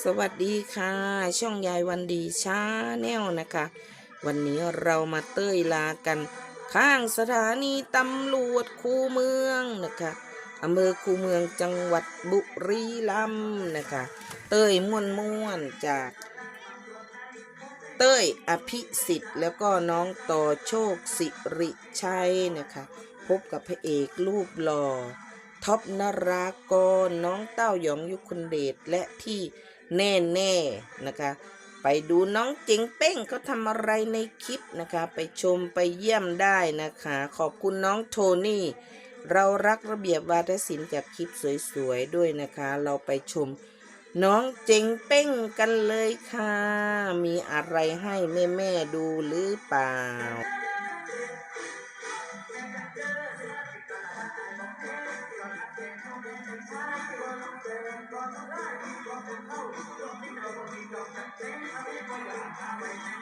สวัสดีค่ะ ช่องยายวันดีชาแนลนะคะ วันนี้เรามาเต้ยลากัน ข้างสถานีตำรวจคูเมืองนะคะอำเภอคูเมืองจังหวัดบุรีรัมย์นะคะ เต้ยม่วนม่วนจาก เต้ยอภิสิทธิ์ แล้วก็น้องต่อโชคสิริชัยนะคะ พบกับพระเอกรูปหล่อ ท็อปนารากรน้องเต้าหยองยุคุณเดชและพี่แน่แน่ๆนะคะ ไปดูน้องเจ๋งเป้งเขาทำอะไรในคลิปนะคะ ไปชมไปเยี่ยมได้นะคะ ขอบคุณน้องโทนี่ เรารักระเบียบวาทศิลป์จากคลิปสวยๆด้วยนะคะ เราไปชมน้องเจ๋งเป้งกันเลยค่ะ มีอะไรให้แม่ๆดูหรือเปล่า เ